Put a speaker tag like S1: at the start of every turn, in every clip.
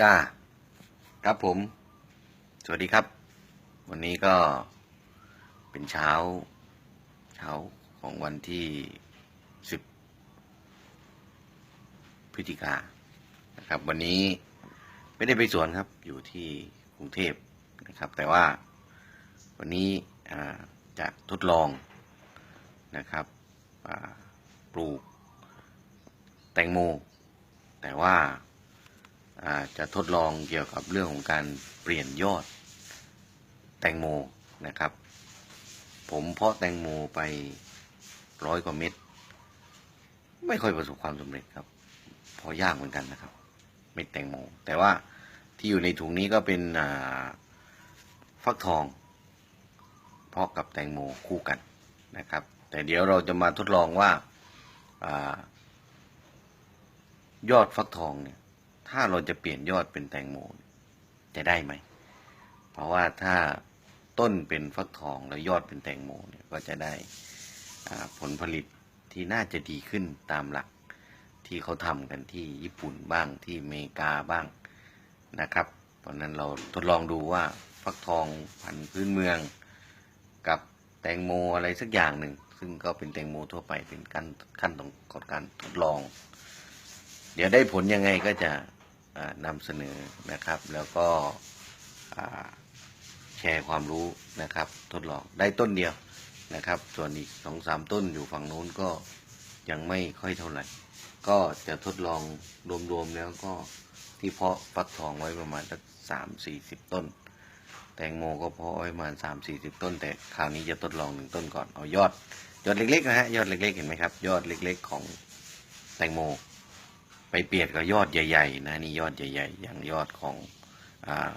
S1: จ้า ครับผม สวัสดีครับ วันนี้ก็เป็นเช้า เช้าของวันที่สิบพฤศจิกานะครับ วันนี้ไม่ได้ไปสวนครับ อยู่ที่กรุงเทพนะครับ แต่ว่าวันนี้จะทดลองนะครับปลูกแตงโม แต่ว่า อาจะทดลองเกี่ยวกับเรื่องของการเปลี่ยนยอดแตงโมนะครับ ผมเพาะแตงโมไปร้อยกว่าเม็ดไม่ค่อยประสบความสำเร็จครับเพอยากเหมือนกันนะครับ เม็ดแตงโม แต่ว่าที่อยู่ในถุงนี้ก็เป็นฟักทอง เพาะกับแตงโมคู่กันนะครับ แต่เดี๋ยวเราจะมาทดลองว่าอายอดฟักทองเนี่ย ถ้าเราจะเปลี่ยนยอดเป็นแตงโมจะได้ไหม เพราะว่าถ้าต้นเป็นฟักทองแล้วยอดเป็นแตงโมเนี่ยก็จะได้ผลผลิตที่น่าจะดีขึ้นตามหลักที่เขาทำกันที่ญี่ปุ่นบ้างที่อเมริกาบ้างนะครับเพราะนั้นเราทดลองดูว่าฟักทองพันธุ์พื้นเมืองกับแตงโมอะไรสักอย่างหนึ่ง ซึ่งก็เป็นแตงโมทั่วไปเป็นขั้นขั้นตอนของการทดลอง เดี๋ยวได้ผลยังไงก็จะ นำเสนอนะครับ แล้วก็แชร์ความรู้นะครับ ทดลองได้ต้นเดียวนะครับ ส่วนอีกสองสามต้นอยู่ฝั่งโน้นก็ยังไม่ค่อยเท่าไหร่ ก็จะทดลองรวมๆแล้วก็ที่เพาะฟักทองไว้ประมาณสักสามสี่สิบต้น แตงโมก็เพาะไว้ประมาณสามสี่สิบต้น แต่คราวนี้จะทดลองหนึ่งต้นก่อนเอายอดยอดเล็กๆนะฮะยอดเล็กๆเห็นไหมครับ ยอดเล็กๆของแตงโม ไปเปลี่ยนกับยอดใหญ่ ๆ นะนี่ยอดใหญ่ ๆ อย่างยอดของอา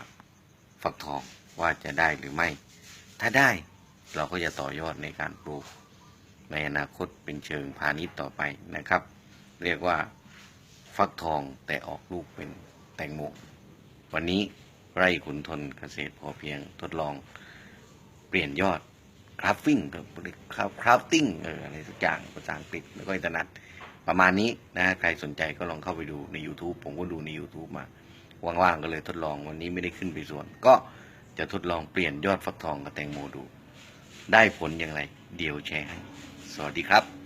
S1: ฟักทองว่าจะได้หรือไม่ ถ้าได้เราก็จะต่อยอดในการปลูก ในอนาคตเป็นเชิงพาณิชย์ต่อไปนะครับ เรียกว่าฟักทองแต่ออกลูกเป็นแตงโมวันนี้ไร่ขุนทนเกษตรพอเพียงทดลองเปลี่ยนยอด คราฟฟิ้งคราฟคราฟติ้งอะไรสักอย่างภาษาอังกฤษแล้วก็อยถนัดประมาณนี้นะใครสนใจก็ลองเข้าไปดูใน YouTube ผมก็ดูใน YouTube มาว่างๆก็เลยทดลองวันนี้ไม่ได้ขึ้นไปสวน ก็จะทดลองเปลี่ยนยอดฟักทองกับแตงโมดู ได้ผลอย่างไร เดี๋ยวแชร์ให้ สวัสดีครับ